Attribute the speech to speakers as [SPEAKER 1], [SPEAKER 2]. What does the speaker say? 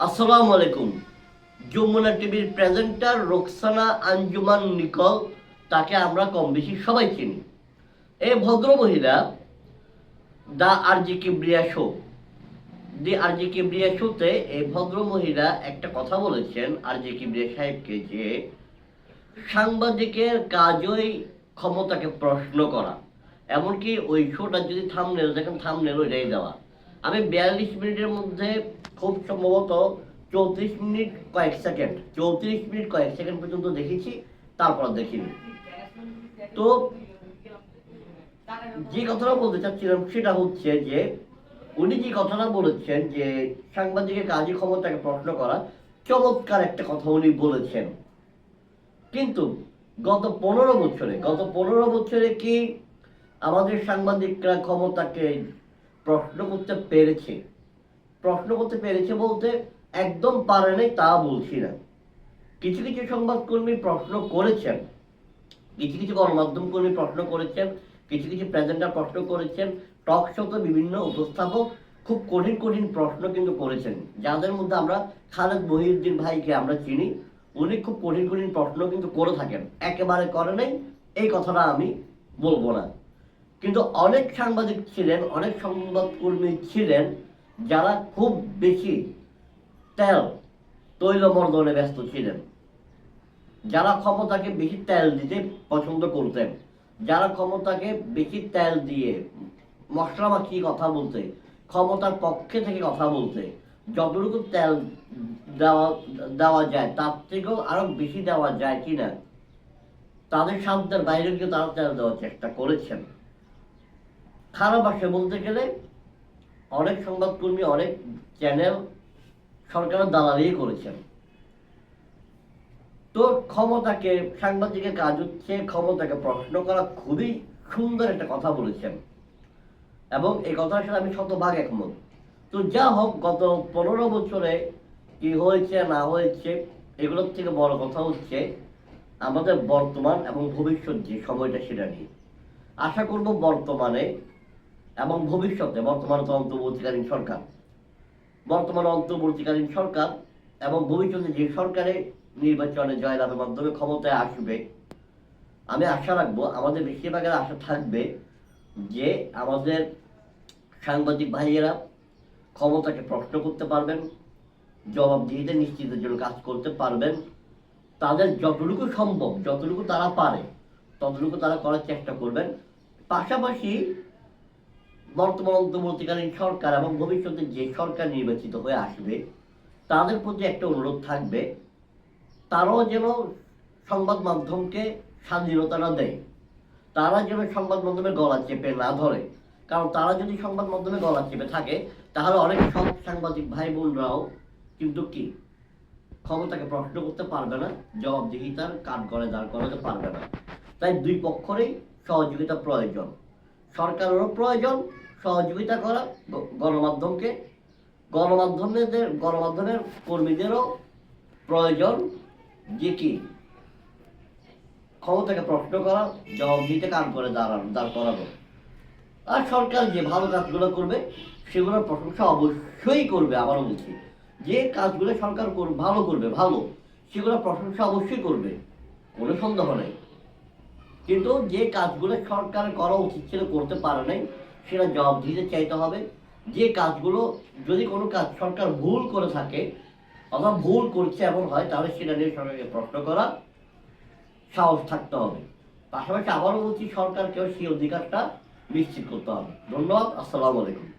[SPEAKER 1] আসসালামু আলাইকুম। যমুনা টিভির প্রেজেন্টার রোকসানা আঞ্জুমান নিকল, তাকে আমরা কম বেশি সবাই চিনি। এই ভদ্র মহিলা, the RJ Kibria show. The RJ Kibria শোতে এই ভদ্র মহিলা একটা কথা বলেছেন আরজি কিবরিয়া সাহেবকে যে, সাংবাদিকের কাজই ক্ষমতাকে প্রশ্ন করা। এমনকি ওই শোটা যদি থামনেল দেখেন থামনেল ওইটাই দেওয়া। আমি বিয়াল্লিশ মিনিটের মধ্যে খুব সম্ভবত চৌত্রিশ মিনিট কয়েক সেকেন্ড, চৌত্রিশ মিনিট কয়েক সেকেন্ড পর্যন্ত দেখেছি, তারপর দেখিনি। তো যে কথাটা বলতে চাচ্ছিলাম সেটা হচ্ছে যে, উনি যে কথাটা বলেছেন যে সাংবাদিকের কাজী ক্ষমতাকে প্রশ্ন করা, চমৎকার একটা কথা উনি বলেছেন। কিন্তু গত পনেরো বছরে, গত পনেরো বছরে কি আমাদের সাংবাদিকরা ক্ষমতাকে প্রশ্ন করতে পেরেছে। প্রশ্ন করতে পেরেছে বলতে একদম পারে নাই তা বলছি না। কিছু কিছু সংবাদকর্মী প্রশ্ন করেছেন। কিছু কিছু গণমাধ্যম কর্মী প্রশ্ন করেছেন। কিছু কিছু প্রেজেন্টার প্রশ্ন করেছেন। টক শোতে বিভিন্ন উপস্থাপক খুব কঠিন কঠিন প্রশ্ন কিন্তু করেছেন। যাদের মধ্যে আমরা খালেদ মহিউদ্দিন ভাইকে আমরা চিনি, উনি খুব কঠিন কঠিন প্রশ্ন কিন্তু করে থাকেন। একেবারে করে নাই, এই কথাটা আমি বলব না। কিন্তু অনেক সাংবাদিক ছিলেন, অনেক সংবাদকর্মী ছিলেন যারা খুব বেশি তেল তৈলমর্দনে ব্যস্ত ছিলেন। যারা ক্ষমতাকে বেশি তেল দিতে পছন্দ করতেন, যারা ক্ষমতাকে বেশি তেল দিয়ে মশলা মাখিয়ে কথা বলতে, ক্ষমতার পক্ষে থেকে কথা বলতে যতটুকু তেল দেওয়া দেওয়া যায় তার থেকেও আরও বেশি দেওয়া যায় কিনা, তাদের সাধ্যের বাইরে গিয়ে তারা তেল দেওয়ার চেষ্টা করেছেন। খারাপ ভাষায় বলতে গেলে অনেক সংবাদকর্মী, অনেক চ্যানেল সরকারের দালালি করেছেন। তো ক্ষমতাকে, সাংবাদিকের কাজ হচ্ছে ক্ষমতাকে প্রশ্ন করা, খুবই সুন্দর একটা কথা বলেছেন। এবং এই কথার সাথে আমি শতভাগ একমত। তো যা হোক, গত পনেরো বছরে কি হয়েছে, না হয়েছে, এগুলোর থেকে বড় কথা হচ্ছে আমাদের বর্তমান এবং ভবিষ্যৎ যে সময়টা সেটা নিয়ে। আশা করব বর্তমানে এবং ভবিষ্যতে বর্তমান তো অন্তর্বর্তীকালীন সরকার। বর্তমান অন্তর্বর্তীকালীন সরকার এবং ভবিষ্যতে যে সরকারে নির্বাচনে জয়লাভের মাধ্যমে ক্ষমতায় আসবে, আমি আশা রাখব আমাদের বেশিরভাগের আশা থাকবে যে আমাদের সাংবাদিক ভাইয়েরা ক্ষমতাকে প্রশ্ন করতে পারবেন, জবাবদিহিতে নিশ্চিতের জন্য কাজ করতে পারবেন। তাদের যতটুকু সম্ভব, যতটুকু তারা পারে, ততটুকু তারা করার চেষ্টা করবেন। পাশাপাশি বর্তমান অন্তর্বর্তীকালীন সরকার এবং ভবিষ্যতে যে সরকার নির্বাচিত হয়ে আসবে, তাদের প্রতি একটা অনুরোধ থাকবে, তারাও যেন সংবাদ মাধ্যমকে স্বাধীনতাটা দেয়। তারা যেন সংবাদ মাধ্যমে গলা চেপে না ধরে। কারণ তারা যদি সংবাদ মাধ্যমে গলা চেপে থাকে, তাহলে অনেক সব সাংবাদিক ভাই বোনরাও কিন্তু কি ক্ষমতাকে প্রশ্ন করতে পারবে না, জবাবদিহিতার কাঠ করে দাঁড় করাতে পারবে না। তাই দুই পক্ষেরই সহযোগিতা প্রয়োজন। সরকারেরও প্রয়োজন সহযোগিতা করা গণমাধ্যমকে। গণমাধ্যমেদের, গণমাধ্যমের কর্মীদেরও প্রয়োজন যে কি? ক্ষমতাকে প্রশ্ন করা, জবাব দিতে, কাজ করে দাঁড়ানো, দাঁড় করানো। আর সরকার যে ভালো কাজগুলো করবে, সেগুলোর প্রশংসা অবশ্যই করবে আবারও বলছি। যে কাজগুলো সরকার কর- ভালো করবে, ভালো, সেগুলোর প্রশংসা অবশ্যই করবে, কোনো সন্দেহ নেই। কিন্তু যে কাজগুলো সরকার করা উচিত ছিল, করতে পারে নাই সেটা জবাব দিতে চাইতে হবে। যে কাজগুলো যদি কোনো কাজ সরকার ভুল করে থাকে অথবা ভুল করছে এমন হয়, তাহলে সেটা নিয়ে সরকারকে প্রশ্ন করা সাহস থাকতে হবে। পাশাপাশি আবারও বলছি, সরকারকেও সেই অধিকারটা নিশ্চিত করতে হবে। ধন্যবাদ, আসসালামু আলাইকুম।